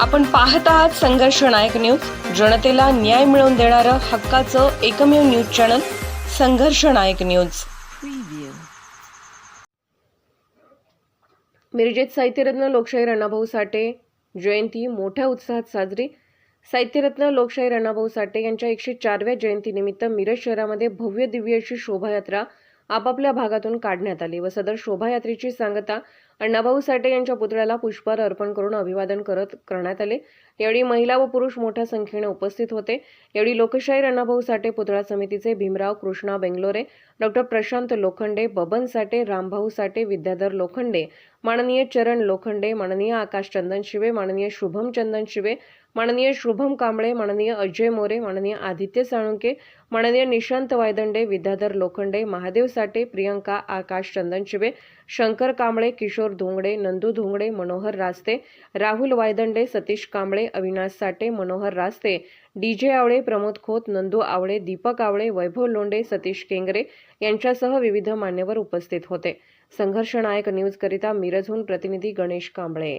आपण पाहत आहात संघर्ष नायक न्यूज. जनतेला न्याय मिळवून देणारं हक्काचं एकमेव न्यूज चॅनल संघर्ष नायक न्यूज. मिरजेत साहित्यरत्न लोकशाहीर अण्णाभाऊ साठे जयंती मोठ्या उत्साहात साजरी. साहित्यरत्न लोकशाहीर अण्णाभाऊ साठे यांच्या एकशे चारव्या जयंतीनिमित्त मिरज शहरामध्ये भव्य दिव्य अशी शोभायात्रा आपापल्या भागातून काढण्यात आली व सदर शोभायात्रेची सांगता अण्णाभाऊ साठे यांच्या पुतळ्याला पुष्पहार अर्पण करून अभिवादन करत करण्यात आले. यावेळी महिला व पुरुष मोठ्या संख्येने उपस्थित होते. यावेळी लोकशाहीर अण्णाभाऊ साठे पुतळा समितीचे भीमराव कृष्णा बेंगलोरे डॉक्टर प्रशांत लोखंडे बबन साठे रामभाऊ साठे विद्याधर लोखंडे माननीय चरण लोखंडे माननीय आकाश चंदन शिवे माननीय शुभम चंदन शिवे माननीय शुभम कांबळे माननीय अजय मोरे माननीय आदित्य साळुंके माननीय निशांत वायदंडे विद्याधर लोखंडे महादेव साठे प्रियंका आकाश चंदन शिवे शंकर कांबळे किशोर धोंगडे नंदू धोंगडे मनोहर रास्ते राहुल वायदंडे सतीश कांबळे अविनाश साठे मनोहर रास्ते डी जे आवळे प्रमोद खोत नंदू आवळे दीपक आवळे वैभव लोंडे सतीश केंगरे यांच्यासह विविध मान्यवर उपस्थित होते. संघर्ष नायक न्यूजकरिता मिरजहून प्रतिनिधी गणेश कांबळे.